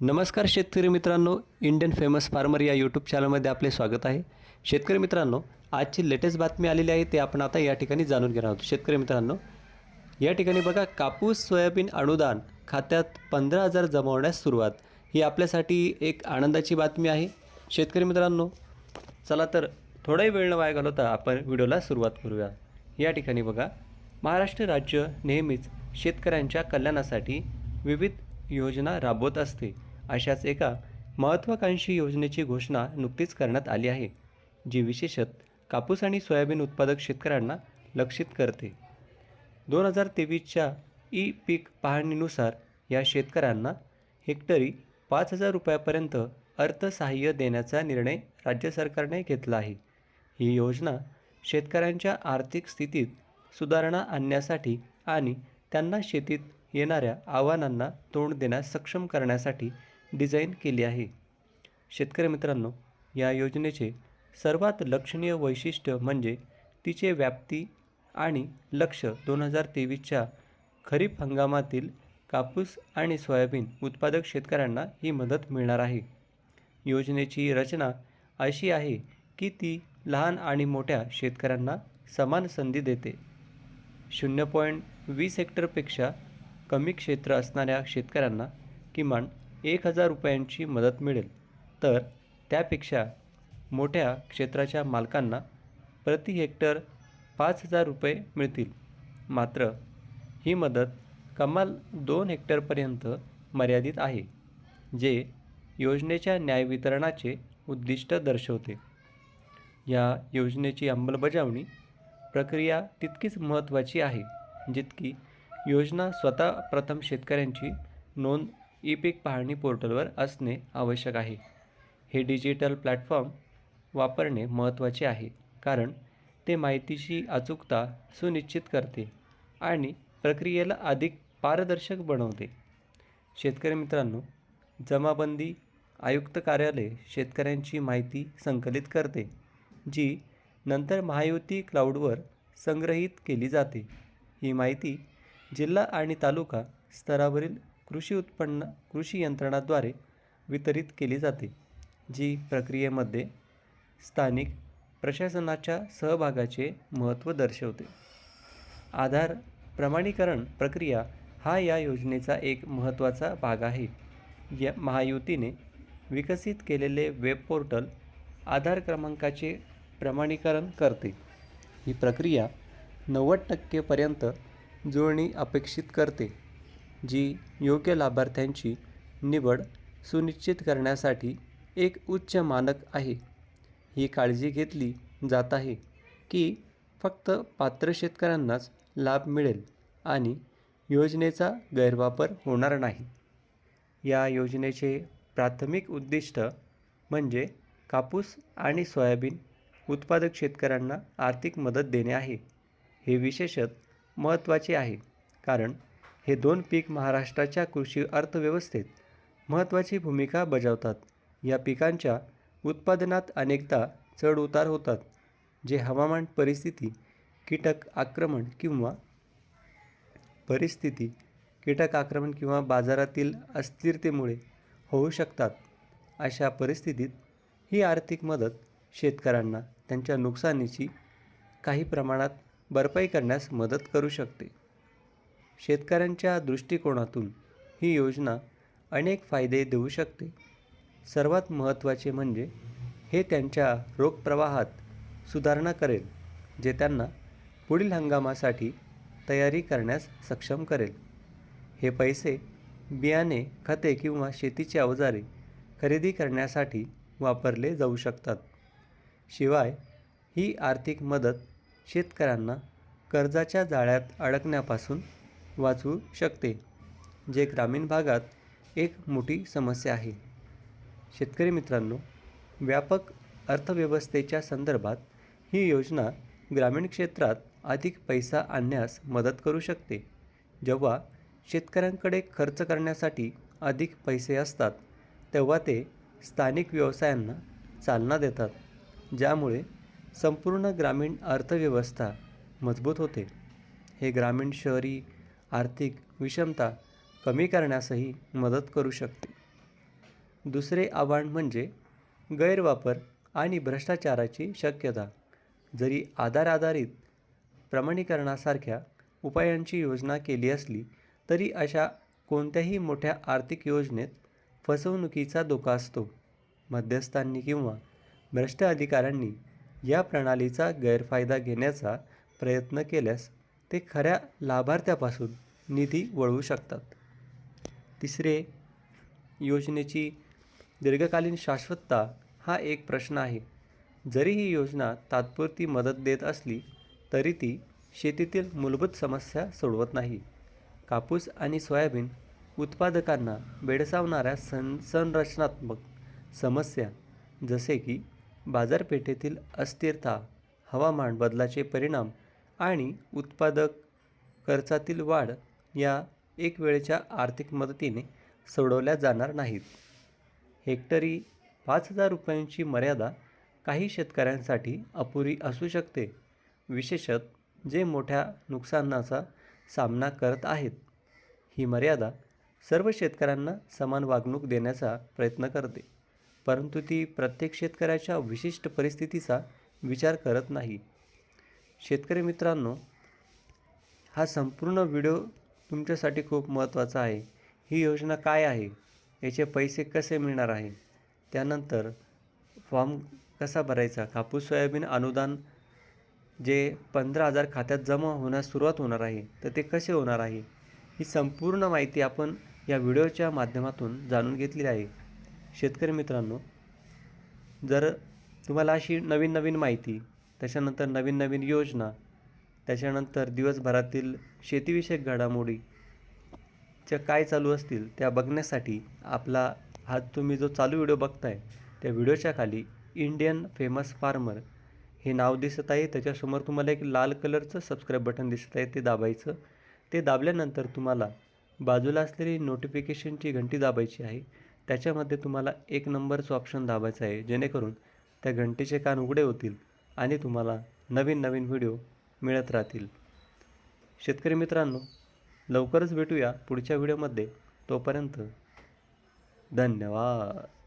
नमस्कार शेतकरी मित्रांनो इंडियन फेमस फार्मर या यूट्यूब चॅनलमध्ये आपले स्वागत आहे. शेतकरी मित्रांनो आजची लेटेस्ट बातमी आलेली आहे ते आपण आता या ठिकाणी जाणून घेणार आहोत. शेतकरी मित्रांनो या ठिकाणी बघा कापूस सोयाबीन अनुदान खात्यात पंधरा हजार जमवण्यास सुरुवात. ही आपल्यासाठी एक आनंदाची बातमी आहे. शेतकरी मित्रांनो चला तर थोडाही वेळ न वाया घालवता आपण व्हिडिओला सुरुवात करूया. या ठिकाणी बघा महाराष्ट्र राज्य नेहमीच शेतकऱ्यांच्या कल्याणासाठी विविध योजना राबवत असते. अशाच एका महत्त्वाकांक्षी योजनेची घोषणा नुकतीच करण्यात आली आहे जी विशेषत कापूस आणि सोयाबीन उत्पादक शेतकऱ्यांना लक्षित करते. दोन हजार तेवीसच्या ई पीक पाहणीनुसार या शेतकऱ्यांना हेक्टरी पाच हजार रुपयापर्यंत अर्थसहाय्य देण्याचा निर्णय राज्य सरकारने घेतला आहे. ही योजना शेतकऱ्यांच्या आर्थिक स्थितीत सुधारणा आणण्यासाठी आणि त्यांना शेतीत येणाऱ्या आव्हानांना तोंड देण्यास सक्षम करण्यासाठी डिझाईन केली आहे. शेतकरी मित्रांनो या योजनेचे सर्वात लक्षणीय वैशिष्ट्य म्हणजे तिचे व्याप्ती आणि लक्ष दोन हजार तेवीसच्या खरीप हंगामातील कापूस आणि सोयाबीन उत्पादक शेतकऱ्यांना ही मदत मिळणार आहे. योजनेची रचना अशी आहे की ती लहान आणि मोठ्या शेतकऱ्यांना समान संधी देते. शून्य पॉईंट वीस हेक्टरपेक्षा कमी क्षेत्र असणाऱ्या शेतकऱ्यांना किमान एक हजार रुपयांची मदत मिळेल. तर त्यापेक्षा मोठ्या क्षेत्राच्या मालकांना प्रति हेक्टर पाच हजार रुपये मिळतील. मात्र ही मदत कमाल दोन हेक्टरपर्यंत मर्यादित आहे जे योजनेच्या न्याय वितरणाचे उद्दिष्ट दर्शवते. या योजनेची अंमलबजावणी प्रक्रिया तितकीच महत्त्वाची आहे जितकी योजना स्वतः प्रथम शेतकऱ्यांची नोंद ई पीक पाहणी पोर्टलवर असणे आवश्यक आहे. हे डिजिटल प्लॅटफॉर्म वापरणे महत्त्वाचे आहे कारण ते माहितीची अचूकता सुनिश्चित करते आणि प्रक्रियेला अधिक पारदर्शक बनवते. शेतकरी मित्रांनो जमाबंदी आयुक्त कार्यालय शेतकऱ्यांची माहिती संकलित करते जी नंतर महायुती क्लाउडवर संग्रहित केली जाते. ही माहिती जिल्हा आणि तालुका स्तरावरील कृषी उत्पन्न कृषी यंत्रणाद्वारे वितरित केली जाते जी प्रक्रियेमध्ये स्थानिक प्रशासनाच्या सहभागाचे महत्त्व दर्शवते. आधार प्रमाणीकरण प्रक्रिया हा या योजनेचा एक महत्त्वाचा भाग आहे. या महायुतीने विकसित केलेले वेब पोर्टल आधार क्रमांकाचे प्रमाणीकरण करते. ही प्रक्रिया नव्वद टक्केपर्यंत जुळणी अपेक्षित करते. जी योग्य लाभार्थ्यांची निवड सुनिश्चित करण्यासाठी एक उच्च मानक आहे. ही काळजी घेतली जात आहे की फक्त पात्र शेतकऱ्यांनाच लाभ मिळेल आणि योजनेचा गैरवापर होणार नाही. या योजनेचे प्राथमिक उद्दिष्ट म्हणजे कापूस आणि सोयाबीन उत्पादक शेतकऱ्यांना आर्थिक मदत देणे आहे. हे विशेषत महत्त्वाचे आहे कारण हे दोन पीक महाराष्ट्राच्या कृषी अर्थव्यवस्थेत महत्त्वाची भूमिका बजावतात. या पिकांच्या उत्पादनात अनेकदा चढउतार होतात जे हवामान परिस्थिती कीटक आक्रमण किंवा परिस्थिती कीटक आक्रमण किंवा बाजारातील अस्थिरतेमुळे होऊ शकतात. अशा परिस्थितीत ही आर्थिक मदत शेतकऱ्यांना त्यांच्या नुकसानीची काही प्रमाणात भरपाई करण्यास मदत करू शकते. शेतकऱ्यांच्या दृष्टिकोनातून ही योजना अनेक फायदे देऊ शकते. सर्वात महत्त्वाचे म्हणजे हे त्यांच्या रोखप्रवाहात सुधारणा करेल जे त्यांना पुढील हंगामासाठी तयारी करण्यास सक्षम करेल. हे पैसे बियाणे खते किंवा शेतीची अवजारे खरेदी करण्यासाठी वापरले जाऊ शकतात. शिवाय ही आर्थिक मदत शेतकऱ्यांना कर्जाच्या जाळ्यात अडकण्यापासून वाचवू शकते. जे ग्रामीण भागात एक मोठी समस्या आहे. शेतकरी मित्रांनो व्यापक अर्थव्यवस्थेच्या संदर्भात ही योजना ग्रामीण क्षेत्रात अधिक पैसा आणण्यास मदत करू शकते. जेव्हा शेतकऱ्यांकडे खर्च करण्यासाठी अधिक पैसे असतात तेव्हा ते स्थानिक व्यवसायांना चालना देतात ज्यामुळे संपूर्ण ग्रामीण अर्थव्यवस्था मजबूत होते. हे ग्रामीण शहरी आर्थिक विषमता कमी करण्यासही मदत करू शकते. दुसरे आव्हान म्हणजे गैरवापर आणि भ्रष्टाचाराची शक्यता. जरी आधार आधारित प्रमाणीकरणासारख्या उपायांची योजना केली असली तरी अशा कोणत्याही मोठ्या आर्थिक योजनेत फसवणुकीचा धोका असतो. मध्यस्थांनी किंवा भ्रष्ट अधिकाऱ्यांनी या प्रणालीचा गैरफायदा घेण्याचा प्रयत्न केल्यास ते खऱ्या लाभार्थ्यापासून निधी वळवू शकतात. तिसरे योजनेची दीर्घकालीन शाश्वतता हा एक प्रश्न आहे. जरी ही योजना तात्पुरती मदत देत असली तरी ती शेतीतील मूलभूत समस्या सोडवत नाही. कापूस आणि सोयाबीन उत्पादकांना बेडसावणाऱ्या सं संरचनात्मक समस्या जसे की बाजारपेठेतील अस्थिरता हवामान बदलाचे परिणाम आणि उत्पादक खर्चातील वाढ या एक वेळेच्या आर्थिक मदतीने सोडवल्या जाणार नाहीत. हेक्टरी पाच हजार रुपयांची मर्यादा काही शेतकऱ्यांसाठी अपुरी असू शकते विशेषत जे मोठ्या नुकसानाचा सामना करत आहेत. ही मर्यादा सर्व शेतकऱ्यांना समान वागणूक देण्याचा प्रयत्न करते परंतु ती प्रत्येक शेतकऱ्याच्या विशिष्ट परिस्थितीचा विचार करत नाही. शेतकरी मित्रांनो हा संपूर्ण व्हिडिओ तुमच्यासाठी खूप महत्त्वाचा आहे. ही योजना काय आहे? याचे पैसे कसे मिळणार आहे? त्यानंतर फॉर्म कसा भरायचा? कापूस सोयाबीन अनुदान जे पंधरा हजार खात्यात जमा होण्यास सुरुवात होणार आहे तर ते कसे होणार आहे? ही संपूर्ण माहिती आपण या व्हिडिओच्या माध्यमातून जाणून घेतलेली आहे. शेतकरी मित्रांनो जर तुम्हाला अशी नवीन नवीन माहिती त्याच्यानंतर नवीन नवीन योजना त्याच्यानंतर दिवसभरातील शेतीविषयक घडामोडी च्या काय चालू असतील त्या बघण्यासाठी आपला हा तुम्ही जो चालू व्हिडिओ बघताय त्या व्हिडिओच्या खाली इंडियन फेमस फार्मर हे नाव दिसत आहे. त्याच्यासमोर तुम्हाला एक लाल कलरचं सबस्क्राईब बटन दिसत आहे ते दाबायचं. ते दाबल्यानंतर तुम्हाला बाजूला असलेली नोटिफिकेशनची घंटी दाबायची आहे. त्याच्यामध्ये तुम्हाला एक नंबरचं ऑप्शन दाबायचं आहे जेणेकरून त्या घंटेचे कान उघडे होतील. आणि तुम्हाला नवीन नवीन व्हिडिओ मिळत राहतील. शेतकरी मित्रांनो लवकरच भेटूया पुढच्या व्हिडिओमध्ये. तोपर्यंत धन्यवाद.